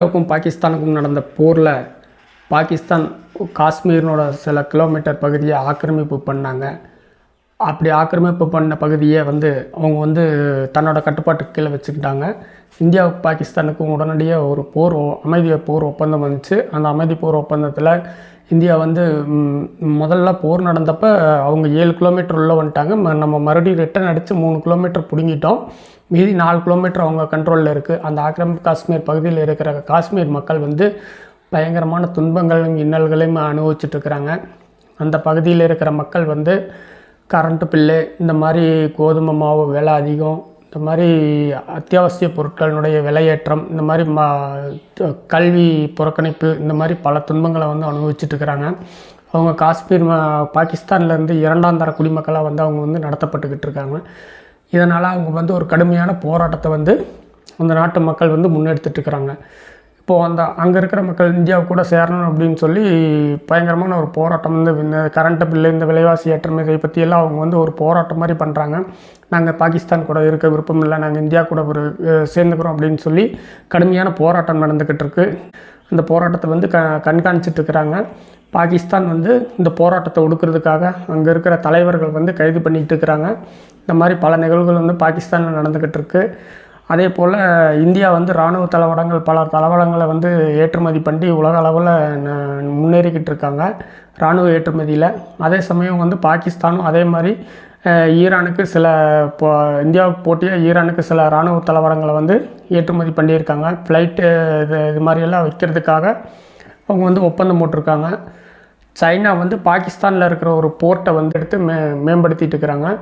இந்தியாவுக்கும் பாகிஸ்தானுக்கும் நடந்த போரில் பாகிஸ்தான் காஷ்மீரினோட சில கிலோமீட்டர் பகுதியை ஆக்கிரமிப்பு பண்ணாங்க. அப்படி ஆக்கிரமிப்பு பண்ண பகுதியை வந்து அவங்க வந்து தன்னோட கட்டுப்பாட்டுக்கு கீழே வச்சுக்கிட்டாங்க. இந்தியா பாகிஸ்தானுக்கும் உடனடியாக ஒரு போர் அமைதி போர் ஒப்பந்தம் வந்துச்சு. அந்த அமைதி போர் ஒப்பந்தத்தில் இந்தியா வந்து முதல்ல போர் நடந்தப்போ அவங்க ஏழு கிலோமீட்டர் உள்ளே வந்துட்டாங்க. ம- நம்ம மறுபடியும் ரிட்டன் அடித்து மூணு கிலோமீட்டர் பிடுங்கிட்டோம். மீதி நாலு கிலோமீட்டர் அவங்க கண்ட்ரோலில் இருக்குது அந்த ஆக்கிரமிப்பு காஷ்மீர் பகுதியில் இருக்கிற காஷ்மீர் மக்கள் வந்து பயங்கரமான துன்பங்களையும் இன்னல்களையும் அனுபவிச்சுட்டு இருக்கிறாங்க. அந்த பகுதியில் இருக்கிற மக்கள் வந்து கரண்ட்டு பில்லு இந்த மாதிரி கோதுமை மாவு விலை அதிகம் இந்த மாதிரி அத்தியாவசிய பொருட்களினுடைய விலையேற்றம் இந்த மாதிரி மா கல்வி புறக்கணிப்பு இந்த மாதிரி பல துன்பங்களை வந்து அனுபவிச்சுட்டு இருக்கிறாங்க. அவங்க காஷ்மீர் பாகிஸ்தான்லேருந்து இரண்டாம் தர குடிமக்களாக வந்து அவங்க வந்து நடத்தப்பட்டுக்கிட்டு இருக்காங்க. இதனால் அவங்க வந்து ஒரு கடுமையான போராட்டத்தை வந்து அந்த நாட்டு மக்கள் வந்து முன்னெடுத்துட்டு இருக்கிறாங்க. இப்போது அந்த அங்கே இருக்கிற மக்கள் இந்தியாவு கூட சேரணும் அப்படின்னு சொல்லி பயங்கரமான ஒரு போராட்டம் வந்து இந்த கரண்ட்டு பில்லு இந்த விலைவாசி ஏற்றம் இதை பற்றியெல்லாம் அவங்க வந்து ஒரு போராட்டம் மாதிரி பண்ணுறாங்க நாங்கள் பாகிஸ்தான் கூட இருக்க விருப்பம் இல்லை நாங்கள் இந்தியா கூட ஒரு சேர்ந்துக்கிறோம் அப்படின்னு சொல்லி கடுமையான போராட்டம் நடந்துக்கிட்டு இருக்கு. அந்த போராட்டத்தை வந்து க கண்காணிச்சிட்டு இருக்கிறாங்க. பாகிஸ்தான் வந்து இந்த போராட்டத்தை ஒடுக்கிறதுக்காக அங்கே இருக்கிற தலைவர்கள் வந்து கைது பண்ணிகிட்டு இருக்கிறாங்க. இந்த மாதிரி பல நிகழ்வுகள் வந்து பாகிஸ்தானில் நடந்துக்கிட்டு இருக்குது அதே போல் இந்தியா வந்து இராணுவ தளவாடங்கள் பல தளவாடங்களை வந்து ஏற்றுமதி பண்ணி உலக அளவில் ந- முன்னேறிக்கிட்டு இருக்காங்க இராணுவ ஏற்றுமதியில். அதே சமயம் வந்து பாகிஸ்தானும் அதே மாதிரி ஈரானுக்கு சில இப்போ இந்தியாவுக்கு போட்டியாக ஈரானுக்கு சில இராணுவ தளவாடங்களை வந்து ஏற்றுமதி பண்ணியிருக்காங்க. ஃப்ளைட்டு இது இது மாதிரியெல்லாம் வைக்கிறதுக்காக அவங்க வந்து ஒப்பந்தம் போட்டிருக்காங்க. சைனா வந்து பாகிஸ்தானில் இருக்கிற ஒரு போர்ட்டை வந்து எடுத்து மே மேம்படுத்திட்டு இருக்கிறாங்க.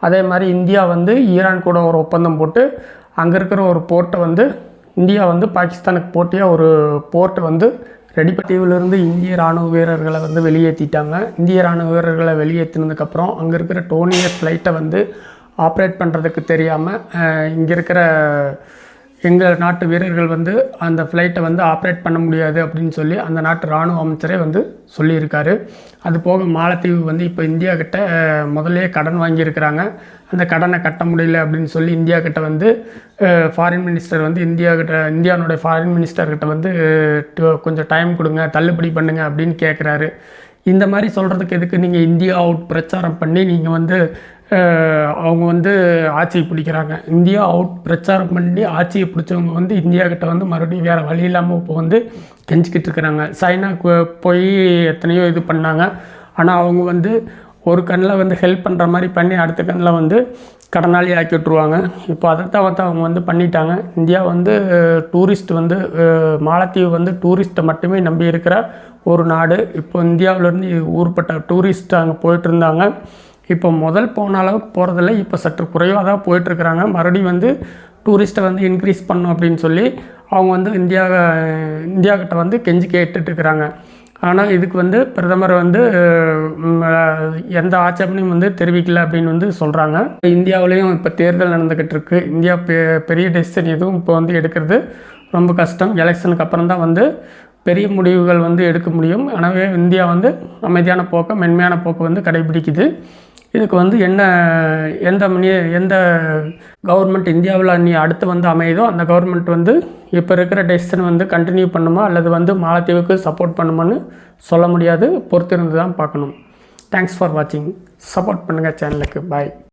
அதே மாதிரி இந்தியா வந்து ஈரான் கூட ஒரு ஒப்பந்தம் போட்டு அங்கே இருக்கிற ஒரு போர்ட்டை வந்து இந்தியா வந்து பாகிஸ்தானுக்கு போட்டியாக ஒரு போர்ட்டை வந்து ரெடிப்பத்தீவிலிருந்து இந்திய ராணுவ வீரர்களை வந்து வெளியேற்றிட்டாங்க இந்திய ராணுவ வீரர்களை வெளியேற்றினதுக்கப்புறம் அங்கே இருக்கிற டோனியர் ஃப்ளைட்டை வந்து ஆப்ரேட் பண்ணுறதுக்கு தெரியாமல் இங்கே இருக்கிற எங்கள் நாட்டு வீரர்கள் வந்து அந்த ஃப்ளைட்டை வந்து ஆப்ரேட் பண்ண முடியாது அப்படின்னு சொல்லி அந்த நாட்டு இராணுவ அமைச்சரே வந்து சொல்லியிருக்காரு. அது போக மாலத்தீவு வந்து இப்போ இந்தியா கிட்ட முதலே கடன் வாங்கியிருக்கிறாங்க. அந்த கடனை கட்ட முடியல அப்படின்னு சொல்லி இந்தியா கிட்ட வந்து ஃபாரின் மினிஸ்டர் வந்து இந்தியா கிட்ட இந்தியானுடைய ஃபாரின் மினிஸ்டர் கிட்ட வந்து கொஞ்சம் டைம் கொடுங்க தள்ளுபடி பண்ணுங்க அப்படின்னு கேட்குறாரு இந்த மாதிரி சொல்கிறதுக்கு எதுக்கு நீங்கள் இந்தியா அவுட் பிரச்சாரம் பண்ணி நீங்கள் வந்து அவங்க வந்து ஆட்சியை பிடிக்கிறாங்க. இந்தியா அவுட் பிரச்சாரம் பண்ணி ஆட்சியை பிடிச்சவங்க வந்து இந்தியா கிட்ட வந்து மறுபடியும் வேறு வழி இல்லாமல் இப்போ வந்து கெஞ்சிக்கிட்டு இருக்கிறாங்க. சைனாக்கு போய் எத்தனையோ இது பண்ணாங்க. ஆனால் அவங்க வந்து ஒரு கண்ணில் வந்து ஹெல்ப் பண்ணுற மாதிரி பண்ணி அடுத்த கண்ணில் வந்து கடனாளி ஆக்கி விட்ருவாங்க இப்போ அதைத்தான் வந்து அவங்க வந்து பண்ணிட்டாங்க. இந்தியா வந்து டூரிஸ்ட் வந்து மாலத்தீவு வந்து டூரிஸ்ட்டை மட்டுமே நம்பி இருக்கிற ஒரு நாடு. இப்போ இந்தியாவிலேருந்து ஊர்பட்ட டூரிஸ்ட் அங்கே போயிட்டு இருந்தாங்க. இப்போ முதல் போன அளவுக்கு போகிறதில்ல இப்போ சற்று குறைவாக தான் போயிட்டுருக்குறாங்க. மறுபடியும் வந்து டூரிஸ்ட்டை வந்து இன்க்ரீஸ் பண்ணும் அப்படின்னு சொல்லி அவங்க வந்து இந்தியா இந்தியா கிட்ட வந்து கெஞ்சி கேட்டுட்ருக்குறாங்க ஆனால் இதுக்கு வந்து பிரதமர் வந்து எந்த ஆட்சேபனையும் வந்து தெரிவிக்கல அப்படின்னு வந்து சொல்கிறாங்க இந்தியாவிலையும் இப்போ தேர்தல் நடந்துக்கிட்டு இருக்கு இந்தியா பெ பெரிய டெசிஷன் எதுவும் இப்போ வந்து எடுக்கிறது ரொம்ப கஷ்டம். எலெக்ஷனுக்கு அப்புறம் தான் வந்து பெரிய முடிவுகள் வந்து எடுக்க முடியும். எனவே இந்தியா வந்து அமைதியான போக்கை மென்மையான போக்கை வந்து கடைபிடிக்குது. இதுக்கு வந்து என்ன எந்த எந்த கவர்மெண்ட் இந்தியாவில் நீ அடுத்து வந்து அமையுதோ அந்த கவர்மெண்ட் வந்து இப்போ இருக்கிற டெசிஷன் வந்து கண்டினியூ பண்ணுமா? அல்லது வந்து மாலத்தீவுக்கு சப்போர்ட் பண்ணுமான்னு சொல்ல முடியாது. பொறுத்திருந்து தான் பார்க்கணும். தேங்க்ஸ் ஃபார் வாட்சிங் சப்போர்ட் பண்ணுங்கள் சேனலுக்கு பாய்